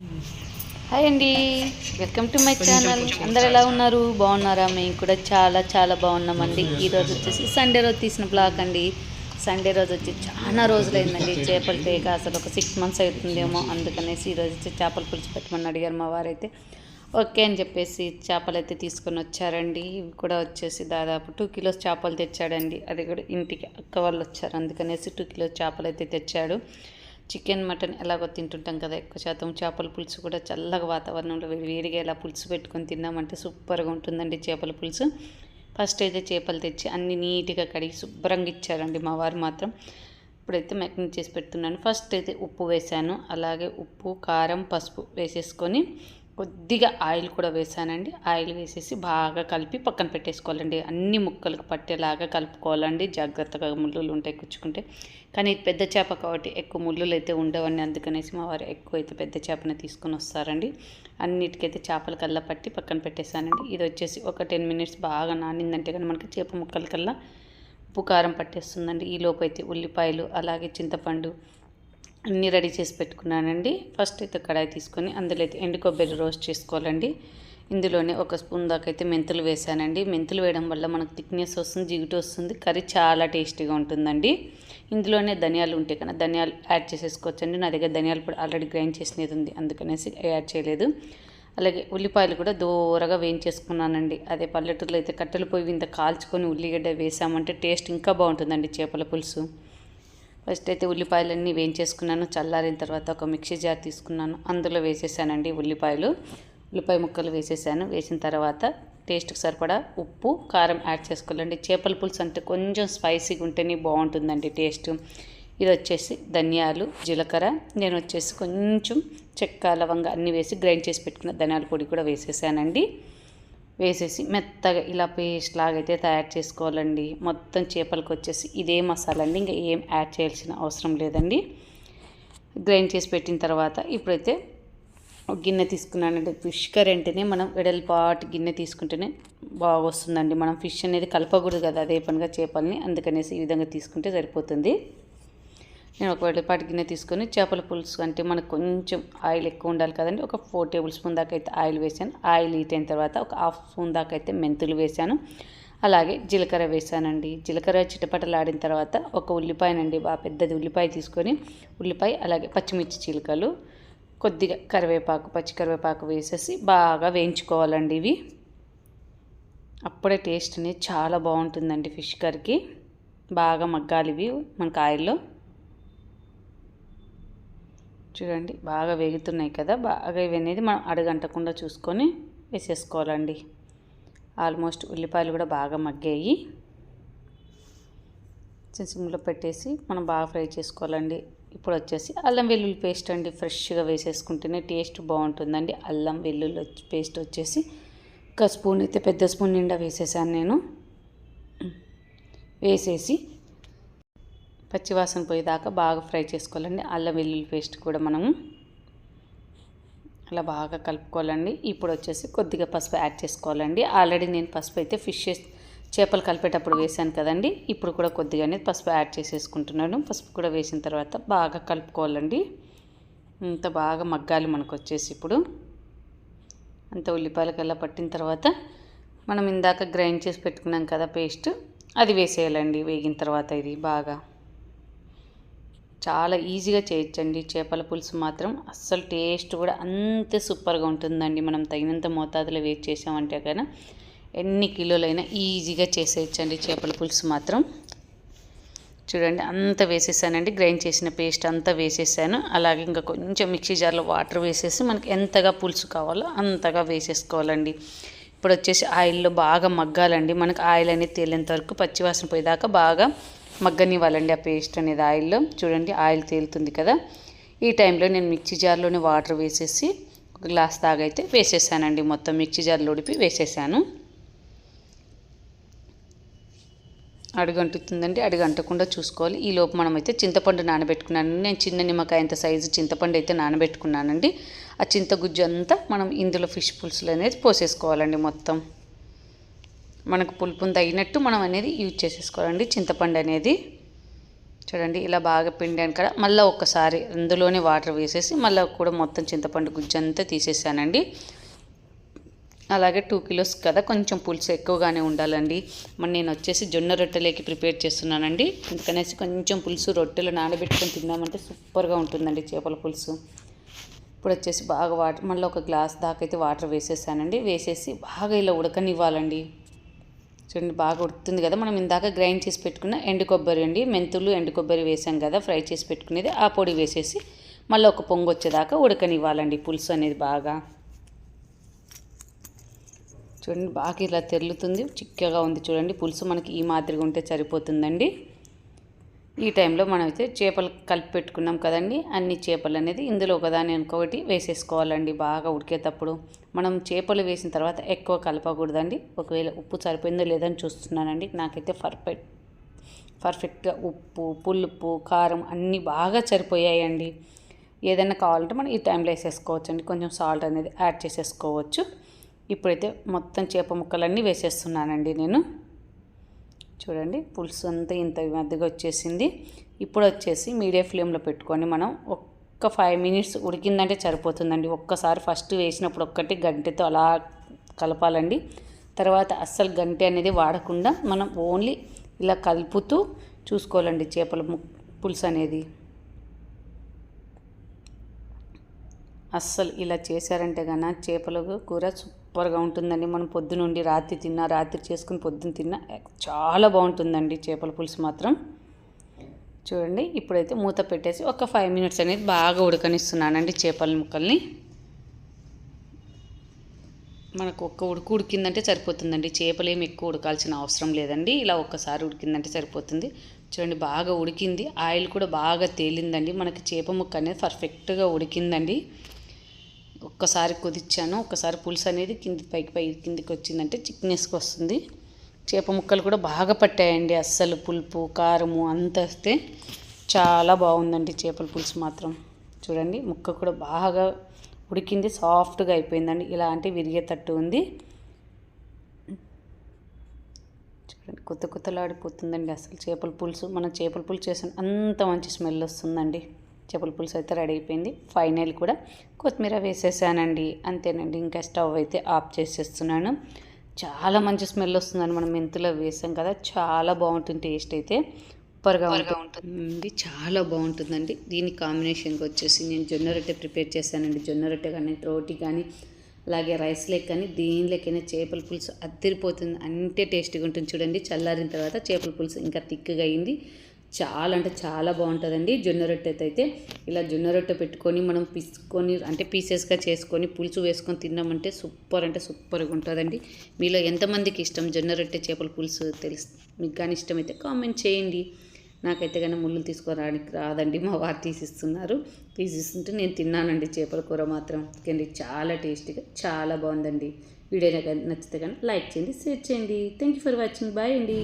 Hi అండి. Welcome to my channel అందరు ఎలా ఉన్నారు? బాగున్నారా? మేము కూడా చాలా చాలా బాగున్నామండి. ఈరోజు వచ్చేసి సండే రోజు తీసిన బ్లాగ్ అండి. సండే రోజు వచ్చి చాలా రోజులైందండి. చేపలు తేక అసలు ఒక సిక్స్ మంత్స్ అవుతుందేమో అందుకనేసి ఈరోజు వచ్చి చేపల పులుసు పెట్టమని అడిగారు మా వారైతే. ఓకే అని చెప్పేసి చేపలు అయితే తీసుకొని వచ్చారండి. ఇవి కూడా వచ్చేసి దాదాపు టూ కిలోస్ చేపలు తెచ్చాడండి. అది కూడా ఇంటికి అక్క వాళ్ళు వచ్చారు. అందుకనేసి టూ కిలోస్ చేపలు అయితే తెచ్చాడు. చికెన్ మటన్ ఎలాగో తింటుంటాం కదా ఎక్కువ శాతం చేపల పులుసు కూడా చల్లగా వాతావరణంలో వేడి- వేడిగా ఇలా పులుసు పెట్టుకొని తిన్నామంటే సూపర్గా ఉంటుందండి చేపల పులుసు. ఫస్ట్ అయితే చేపలు తెచ్చి అన్ని నీట్గా కడిగి శుభ్రంగా ఇచ్చారండి మా వారు మాత్రం. ఇప్పుడైతే మెకింగ్ చేసి పెడుతున్నాను. ఫస్ట్ అయితే ఉప్పు వేసాను అలాగే ఉప్పు కారం పసుపు వేసేసుకొని కొద్దిగా ఆయిల్ కూడా వేసానండి. ఆయిల్ వేసేసి బాగా కలిపి పక్కన పెట్టేసుకోవాలండి. అన్ని ముక్కలకు పట్టేలాగా కలుపుకోవాలండి. జాగ్రత్తగా ముళ్ళులు ఉంటాయి కుచ్చుకుంటే. కానీ ఇది పెద్ద చేప కాబట్టి ఎక్కువ ముళ్ళులు అయితే ఉండవని అందుకనేసి మా వారు ఎక్కువ అయితే పెద్ద చేపని తీసుకొని వస్తారండి. అన్నిటికైతే చేపల కల్లా పట్టి పక్కన పెట్టేశానండి. ఇది వచ్చేసి ఒక టెన్ మినిట్స్ బాగా నానిందంటే కానీ మనకి చేప ముక్కల కల్లా ఉప్పు కారం పట్టేస్తుందండి. ఈ లోపు అయితే ఉల్లిపాయలు అలాగే చింతపండు అన్నీ రెడీ చేసి పెట్టుకున్నానండి. ఫస్ట్ అయితే కడాయి తీసుకొని అందులో అయితే ఎండు కొబ్బరి రోస్ట్ చేసుకోవాలండి. ఇందులోనే ఒక స్పూన్ దాకా అయితే మెంతులు వేసానండి. మెంతులు వేయడం వల్ల మనకు థిక్నెస్ వస్తుంది జిగుటు వస్తుంది కర్రీ చాలా టేస్టీగా ఉంటుందండి. ఇందులోనే ధనియాలు ఉంటే కదా ధనియాలు యాడ్ చేసేసుకోవచ్చండి. నా దగ్గర ధనియాలు పొడి ఆల్రెడీ గ్రైండ్ చేసినది ఉంది అందుకనేసి యాడ్ చేయలేదు. అలాగే ఉల్లిపాయలు కూడా దూరగా వేయించేసుకున్నానండి. అదే పల్లెటూరులో అయితే కట్టెల పొయ్యి ఇంత కాల్చుకొని ఉల్లిగడ్డ వేసామంటే టేస్ట్ ఇంకా బాగుంటుందండి చేపల పులుసు. ఫస్ట్ అయితే ఉల్లిపాయలన్నీ వేయించేసుకున్నాను. చల్లారిన తర్వాత ఒక మిక్సీ జార్ తీసుకున్నాను. అందులో వేసేసానండి ఉల్లిపాయలు. ఉల్లిపాయ ముక్కలు వేసేసాను. వేసిన తర్వాత టేస్ట్కి సరిపడా ఉప్పు కారం యాడ్ చేసుకోవాలండి. చేపల పులుసు అంటే కొంచెం స్పైసీగా ఉంటేనే బాగుంటుందండి టేస్ట్. ఇది వచ్చేసి ధనియాలు జీలకర్ర. నేను వచ్చేసి కొంచెం చెక్క లవంగా అన్నీ వేసి గ్రైండ్ చేసి పెట్టుకున్న ధనియాల పొడి కూడా వేసేసానండి. వేసేసి మెత్తగా ఇలా పేస్ట్ లాగైతే తయారు చేసుకోవాలండి. మొత్తం చేపలకు వచ్చేసి ఇదే మసాలా అండి. ఇంకా ఏం యాడ్ చేయాల్సిన అవసరం లేదండి. గ్రైండ్ చేసి పెట్టిన తర్వాత ఇప్పుడైతే గిన్నె తీసుకున్నానండి. ఫిష్ కర్రీ అంటేనే మనం వెడల్పాటి గిన్నె తీసుకుంటేనే బాగా వస్తుందండి మనం ఫిష్ అనేది కలపకూడదు కదా అదే పనిగా చేపల్ని. అందుకనేసి ఈ విధంగా తీసుకుంటే సరిపోతుంది. నేను ఒక వెడల్పాటి గిన్నె తీసుకొని చేపల పులుసు అంటే మనకు కొంచెం ఆయిల్ ఎక్కువ ఉండాలి కదండి. ఒక ఫోర్ టేబుల్ స్పూన్ దాకా అయితే ఆయిల్ వేసాను. ఆయిల్ హీట్ అయిన తర్వాత ఒక హాఫ్ స్పూన్ దాకా అయితే మెంతులు వేసాను. అలాగే జీలకర్ర వేసానండి. జీలకర్ర చిటపటలాడిన తర్వాత ఒక ఉల్లిపాయనండి బాగా పెద్దది ఉల్లిపాయ తీసుకొని ఉల్లిపాయ అలాగే పచ్చిమిర్చి చిలుకలు కొద్దిగా కరివేపాకు పచ్చి కరివేపాకు వేసేసి బాగా వేయించుకోవాలండి ఇవి. అప్పుడే టేస్ట్ అనేది చాలా బాగుంటుందండి ఫిష్ కర్రీకి. బాగా మగ్గాలి ఇవి మనకు ఆయిల్లో. చూడండి బాగా వేగుతున్నాయి కదా బాగా ఇవి అనేది మనం అడగంటకుండా చూసుకొని వేసేసుకోవాలండి. ఆల్మోస్ట్ ఉల్లిపాయలు కూడా బాగా మగ్గాయి. సిమ్లో పెట్టేసి మనం బాగా ఫ్రై చేసుకోవాలండి. ఇప్పుడు వచ్చేసి అల్లం వెల్లుల్లి పేస్ట్ అండి ఫ్రెష్గా వేసేసుకుంటేనే టేస్ట్ బాగుంటుందండి. అల్లం వెల్లుల్లి పేస్ట్ వచ్చేసి ఒక స్పూన్ అయితే పెద్ద స్పూన్ నిండా వేసేసాను నేను. వేసేసి పచ్చివాసన పోయేదాకా బాగా ఫ్రై చేసుకోవాలండి. అల్లం వెల్లుల్లి పేస్ట్ కూడా మనము అలా బాగా కలుపుకోవాలండి. ఇప్పుడు వచ్చేసి కొద్దిగా పసుపు యాడ్ చేసుకోవాలండి. ఆల్రెడీ నేను పసుపు అయితే ఫిష్ చేపలు కలిపేటప్పుడు వేసాను కదండి. ఇప్పుడు కూడా కొద్దిగానే పసుపు యాడ్ చేసేసుకుంటున్నాను. పసుపు కూడా వేసిన తర్వాత బాగా కలుపుకోవాలండి. ఇంత బాగా మగ్గాలి మనకు వచ్చేసి ఇప్పుడు. అంత ఉల్లిపాయలకల్లా పట్టిన తర్వాత మనం ఇందాక గ్రైండ్ చేసి పెట్టుకున్నాం కదా పేస్ట్ అది వేసేయాలండి వేగిన తర్వాత ఇది బాగా. చాలా ఈజీగా చేయొచ్చండి చేపల పులుసు మాత్రం అస్సలు టేస్ట్ కూడా అంతే సూపర్గా ఉంటుందండి. మనం తగినంత మోతాదులో వేస్ట్ చేసామంటే కనుక ఎన్ని కిలోలైనా ఈజీగా చేసేయచ్చండి చేపల పులుసు మాత్రం. చూడండి అంత వేసేసానండి. గ్రైండ్ చేసిన పేస్ట్ అంతా వేసేసాను. అలాగే ఇంకా కొంచెం మిక్సీ జార్లో వాటర్ వేసేసి మనకి ఎంతగా పులుసు కావాలో అంతగా వేసేసుకోవాలండి. ఇప్పుడు వచ్చేసి ఆయిల్లో బాగా మగ్గాలండి. మనకు ఆయిల్ అనేది తేలేంత వరకు పచ్చివాసన పోయేదాకా బాగా మగ్గనివ్వాలండి ఆ పేస్ట్ అనేది ఆయిల్లో. చూడండి ఆయిల్ తేలుతుంది కదా. ఈ టైంలో నేను మిక్సీ జార్లోనే వాటర్ వేసేసి ఒక గ్లాస్ దాగైతే వేసేసానండి. మొత్తం మిక్సీ జార్లో ఉడిపి వేసేసాను. అడుగంటుతుందండి అడుగంటకుండా చూసుకోవాలి. ఈ లోపు మనమైతే చింతపండు నానబెట్టుకున్నాను నేను చిన్న నిమ్మకాయ అంత సైజు చింతపండు అయితే నానబెట్టుకున్నానండి. ఆ చింతగుజ్జు అంతా మనం ఇందులో ఫిష్ పులుసులు అనేది పోసేసుకోవాలండి మొత్తం. మనకు పులుపుని తగినట్టు మనం అనేది యూజ్ చేసేసుకోవాలండి. చింతపండు అనేది. చూడండి ఇలా బాగా పిండాను కదా. మళ్ళీ ఒక్కసారి అందులోనే వాటర్ వేసేసి మళ్ళీ కూడా మొత్తం చింతపండు గుజ్జు అంతా తీసేసానండి. అలాగే టూ కిలోస్ కదా కొంచెం పులుసు ఎక్కువగానే ఉండాలండి. మరి నేను వచ్చేసి జొన్న రొట్టెలేకి ప్రిపేర్ చేస్తున్నానండి. అందుకనేసి కొంచెం పులుసు రొట్టెలు నానబెట్టుకొని తిన్నామంటే సూపర్గా ఉంటుందండి చేపల పులుసు. ఇప్పుడు వచ్చేసి బాగా వాటర్ మళ్ళీ ఒక గ్లాస్ దాకా అయితే వాటర్ వేసేసానండి. వేసేసి బాగా ఇలా ఉడకనివ్వాలండి. చూడండి బాగా ఉడుకుతుంది కదా. మనం ఇందాక గ్రైండ్ చేసి పెట్టుకున్న ఎండు కొబ్బరి అండి మెంతులు ఎండు కొబ్బరి వేసాం కదా ఫ్రై చేసి పెట్టుకునేది. ఆ పొడి వేసేసి మళ్ళీ ఒక పొంగు వచ్చేదాకా ఉడకనివ్వాలండి పులుసు అనేది బాగా. చూడండి బాగా ఇలా తెరులుతుంది. చిక్కగా ఉంది చూడండి పులుసు మనకి ఈ మాదిరిగా ఉంటే సరిపోతుందండి. ఈ టైంలో మనమైతే చేపలు కలిపి పెట్టుకున్నాం కదండి. అన్ని చేపలు అనేది ఇందులో ఒకదాని ఇంకొకటి వేసేసుకోవాలండి బాగా ఉడికేటప్పుడు. మనం చేపలు వేసిన తర్వాత ఎక్కువ కలపకూడదండి. ఒకవేళ ఉప్పు సరిపోయిందో లేదని చూస్తున్నానండి. నాకైతే పర్ఫెక్ట్ పర్ఫెక్ట్గా ఉప్పు పులుపు కారం అన్నీ బాగా సరిపోయాయండి. ఏదైనా కావాలంటే మనం ఈ టైంలో వేసేసుకోవచ్చండి. కొంచెం సాల్ట్ అనేది యాడ్ చేసేసుకోవచ్చు. ఇప్పుడైతే మొత్తం చేప ముక్కలన్నీ వేసేస్తున్నానండి నేను. చూడండి పులుసు అంతా ఇంత మధ్యగా వచ్చేసింది. ఇప్పుడు వచ్చేసి మీడియం ఫ్లేమ్లో పెట్టుకొని మనం ఒక్క ఫైవ్ మినిట్స్ ఉడికిందంటే సరిపోతుందండి. ఒక్కసారి ఫస్ట్ వేసినప్పుడు ఒక్కటి గంటెతో అలా కలపాలండి. తర్వాత అస్సలు గంటె అనేది వాడకుండా మనం ఓన్లీ ఇలా కలుపుతూ చూసుకోవాలండి చేపల పులుసు అనేది. అస్సలు ఇలా చేశారంటే కన్నా చేపల కూర సూపర్గా ఉంటుందండి. మనం పొద్దునుండి రాత్రి తిన్నా రాత్రి చేసుకుని పొద్దున్న తిన్నా చాలా బాగుంటుందండి చేపల పులుసు మాత్రం. చూడండి ఇప్పుడైతే మూత పెట్టేసి ఒక ఫైవ్ మినిట్స్ అనేది బాగా ఉడకనిస్తున్నానండి చేపల ముక్కల్ని. మనకు ఒక్క ఉడుకు ఉడికిందంటే సరిపోతుందండి. చేపలు ఏమి ఎక్కువ ఉడకాల్సిన అవసరం లేదండి. ఇలా ఒక్కసారి ఉడికిందంటే సరిపోతుంది. చూడండి బాగా ఉడికింది. ఆయిల్ కూడా బాగా తేలిందండి. మనకి చేప ముక్క అనేది పర్ఫెక్ట్గా ఉడికిందండి. ఒక్కసారి కుదిచ్చాను ఒక్కసారి పులుసు అనేది కింది పైకి పై కిందికి వచ్చిందంటే చిక్నెస్కి వస్తుంది. చేప ముక్కలు కూడా బాగా పట్టాయండి అస్సలు పులుపు కారము అంత వస్తే చాలా బాగుందండి చేపల పులుసు మాత్రం. చూడండి ముక్క కూడా బాగా ఉడికింది సాఫ్ట్గా అయిపోయిందండి. ఇలా అంటే విరిగేటట్టు ఉంది. చూడండి కొత్త కొత్తలాడిపోతుందండి అసలు చేపల పులుసు. మనం చేపల పులుసు చేసిన అంత మంచి స్మెల్ వస్తుందండి. చేపల పులుసు అయితే రెడీ అయిపోయింది. ఫైనల్ కూడా కొత్తిమీర వేసేసానండి. అంతేనండి ఇంకా స్టవ్ అయితే ఆఫ్ చేసేస్తున్నాను. చాలా మంచి స్మెల్ వస్తుందండి మనం మెంతులో వేసాం కదా చాలా బాగుంటుంది టేస్ట్ అయితే. సూపర్గా ఉంటుంది. చాలా బాగుంటుందండి. దీని కాంబినేషన్కి వచ్చేసి నేను జొన్న రొట్టె ప్రిపేర్ చేశానండి. జొన్న రొట్టె కానీ రోటీ కానీ అలాగే రైస్ లెక్ కానీ దీనిలోకైనా చేపల పులుసు అద్దరిపోతుంది. అంటే టేస్టీగా ఉంటుంది. చూడండి చల్లారిన తర్వాత చేపల పులుసు ఇంకా థిక్గా అయింది. చాలా అంటే చాలా బాగుంటుందండి. జొన్న రొట్టె అయితే ఇలా జొన్న రొట్టె పెట్టుకొని మనం పిసుకొని అంటే పీసెస్గా చేసుకొని పులుసు వేసుకొని తిన్నామంటే సూపర్ అంటే సూపర్గా ఉంటుందండి. మీలో ఎంతమందికి ఇష్టం జొన్న రొట్టె చేపల పులుసు తెలుసు? మీకు కానీ ఇష్టమైతే కామెంట్ చేయండి. నాకైతే కానీ ముళ్ళు తీసుకురావడానికి రాదండి. మా వారు తీసిస్తున్నారు. తీసిస్తుంటే నేను తిన్నానండి చేపల కూర మాత్రం. కానీ చాలా టేస్టీగా చాలా బాగుందండి. వీడియో నచ్చితే కానీ లైక్ చేయండి షేర్ చేయండి. Thank you for watching bye అండి.